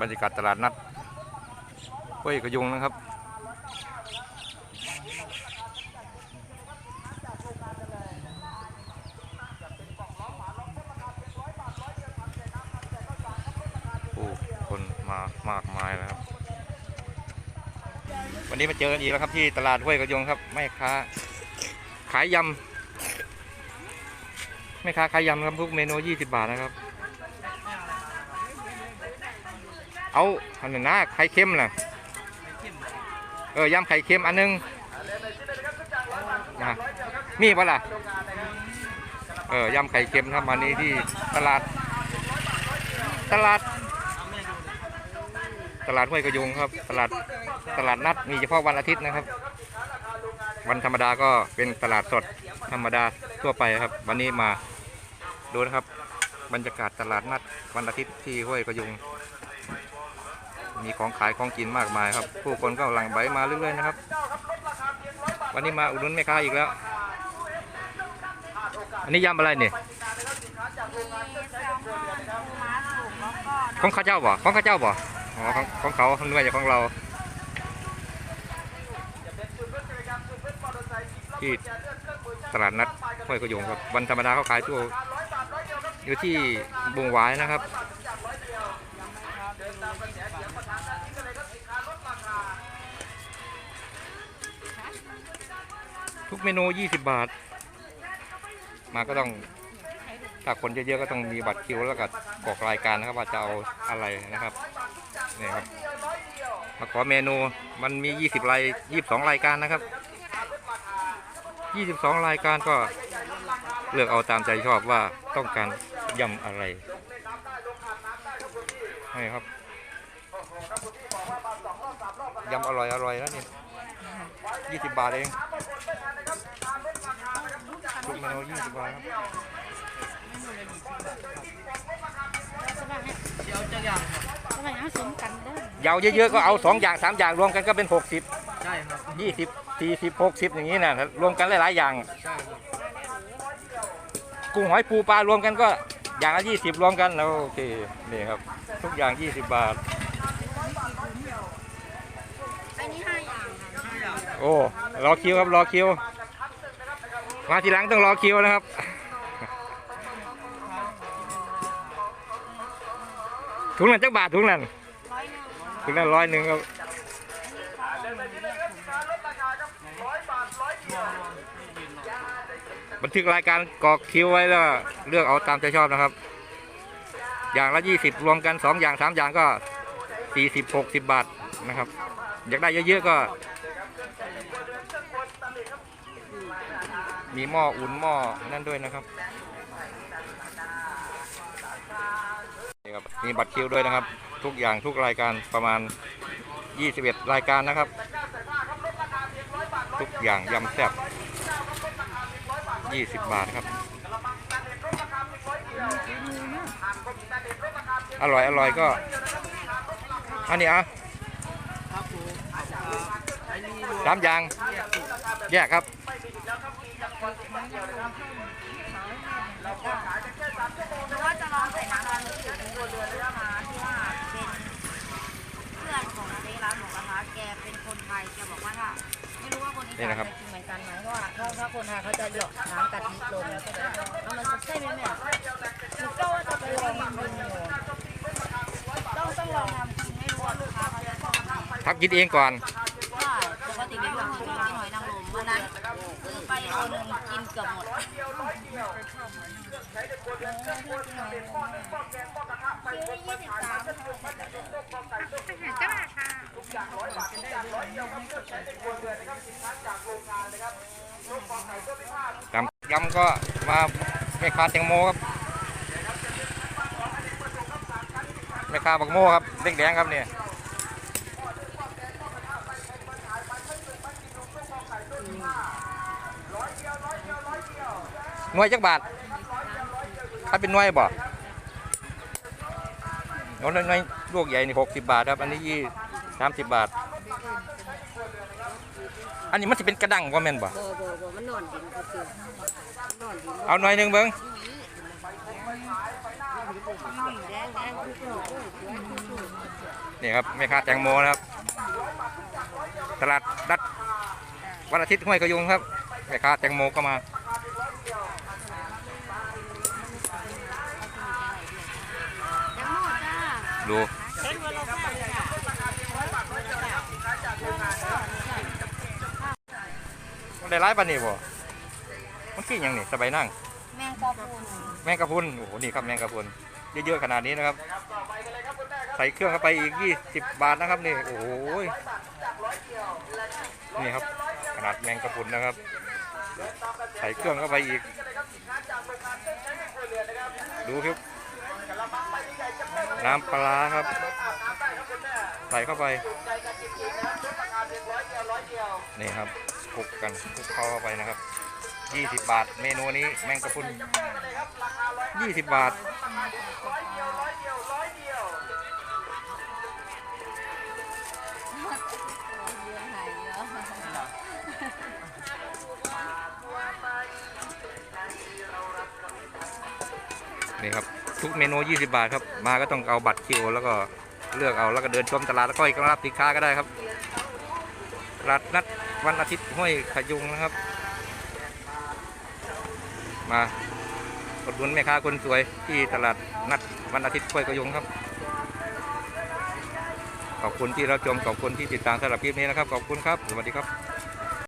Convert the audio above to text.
บรรยากาศตลาดนัดห้วยกระยุงนะครับโอ้คนมามากมายนะครับ วันนี้มาเจอกันอีกแล้วครับที่ตลาดห้วยกระยงครับแม่ค้าขายยำแม่ค้าขายยำครับทุกเมนู 20 บาทนะครับ เอาอันนั้นนะไข่เค็มน่ะเออยำไข่เค็มอันหนึงนะมีปะล่ะเออยำไข่เค็มครับอันนี้ที่ตลาด ตลาด ตลาดห้วยกระยุงครับ ตลาดตลาดนัดมีเฉพาะวันอาทิตย์นะครับ วันธรรมดาก็เป็นตลาดสดธรรมดาทั่วไปครับ วันนี้มาดูนะครับ บรรยากาศตลาดนัดวันอาทิตย์ที่ห้วยกระยุง มีของขายของกินมากมายครับ ผู้คนก็หลั่งไหลมาเรื่อยๆนะครับ วันนี้มาอุดหนุนแม่ค้าอีกแล้ว อันนี้ยำอะไรเนี่ยมีแซลมอนปูม้าสุกแล้วก็ของข้าเจ้าบ่ของข้าเจ้าบ่อ๋อของของเขาทำด้วยของเราที่ตลาดนัดห้วยกระยงครับวันธรรมดาเขาขายตัวอยู่ที่บุงหวายนะครับ ทุกเมนู 20 บาท มาก็ต้องถ้าคนเยอะๆก็ต้องมีบัตรคิวแล้วก็กรอกรายการนะครับว่าจะเอาอะไรนะครับนี่ครับมาขอเมนูมันมี 20ราย22 รายการนะครับ 22 รายการก็เลือกเอาตามใจชอบว่าต้องการยำอะไรนี่ครับยำอร่อยอร่อยๆนะนี่ 20 บาทเองทุกเมนู20 บาทครับทำไมเอาสมกันเด้อยาวเยอะๆก็เอาสองอย่างสามอย่างรวมกันก็เป็นหกสิบใช่ครับยี่สิบสี่สิบหกสิบอย่างนี้นะรวมกันหลายๆอย่าง ใช่ครับกุ้งหอยปูปลารวมกันก็อย่างละยี่สิบรวมกันแล้วโอเคนี่ครับ ทุกอย่างยี่สิบบาท โอ้รอคิวครับรอคิว มาทีหลังต้องรอคิวนะครับถุงนั้นจักบาทถุงนั้นถุงนั้นร้อยหนึ่งครับบันทึกรายการกรอกคิวไว้แล้วเลือกเอาตามใจชอบนะครับ อย่างละยี่สิบรวมกันสองอย่างสามอย่างก็สี่สิบหกสิบบาทนะครับ อยากได้เยอะๆก็ มีหม้ออุ่นหม้อนั่นด้วยนะครับนี่ครับมีบัตรคิวด้วยนะครับ ทุกอย่างทุกรายการประมาณ 21 รายการนะครับ ทุกอย่างยำแซ่บ20 บาทครับ อร่อยอร่อยก็ อันนี้อะครับผม สามอย่างแยกสูตรแยกครับหรือว่าจะลองใส่น้ำร้อนหรือเป็นตัวเรือเลยนะคะที่ว่าเป็นเพื่อนของเจ๊ร้านหมูกระทะแกเป็นคนไทยแกบอกว่าถ้าไม่รู้ว่าคนอีนี่สานนะครับจะกินเหมือนกันไหมเพราะว่าถ้าถ้าคนไทยเขาจะหยอกน้ำกะทิลงแล้วก็จะเอามันใช่ไหมแม่หนูก็ว่าจะไปลองทำดูอยู่ต้องต้องลองทำกินไม่รู้ว่าลูกค้าเขาจะชอบไหมทักกินเองก่อน ใช่ปกติเป็นคนที่กินหอยนางรมวันนั้น ซื้อไปโลนึงกินเกือบหมดซื้อได้ยี่สิบสามจ้าค่ะยำยำก็มาแม่ค้าแตงโมครับแม่ค้าบักโมครับเด็กแดงครับเนี่ย หน่วยจักบาทถ้าเป็นหน่วยบ่โน้นหน่วยลูกใหญ่นี่หกสิบบาทครับ อันนี้ยี่สามสิบบาท อันนี้มันจะเป็นกระดังว่าแม่นบ่โบโบโบมันนอนดินก็คือนอนดินเอาหน่อยหนึ่งเบิ้งโบแดงแดงคู่คู่คู่คู่นี่ครับแม่ค้าแตงโมนะครับ ตลาดนัดวันอาทิตย์ห้วยกระยุงครับแม่ค้าแตงโมก็มา ยังหมดจ้า ดูเห็นว่าเราแค่เลยจ้ะมันได้ร้ายปานนี่บ่มันขี้หยังนี่สบายนั่ง แมงกะพรุนแมงกะพรุนโอ้โหนี่ครับแมงกะพรุนเยอะๆขนาดนี้นะครับ ใส่เครื่องเข้าไปอีก 20 บาทนะครับนี่โอ้โหนี่ครับขนาดแมงกะพรุนนะครับ ใส่เครื่องเข้าไปอีก ดูครับ น้ำปลาครับ ใส่เข้าไป นี่ครับคลุกกันคลุกเข้าไปนะครับ 20 บาท เมนูนี้แมงกะพรุน20 บาทนี่ครับ ทุกเมนู20 บาทครับ มาก็ต้องเอาบัตรคิวแล้วก็เลือกเอาแล้วก็เดินชมตลาดแล้วก็อีกรับสินค้าก็ได้ครับตลาดนัดวันอาทิตย์ห้วยขยุงนะครับ มาอุดหนุนแม่ค้าคนสวยที่ตลาดนัดวันอาทิตย์ห้วยขยุงครับ ขอบคุณที่รับชมขอบคุณที่ติดตามสำหรับคลิปนี้นะครับ ขอบคุณครับ สวัสดีครับ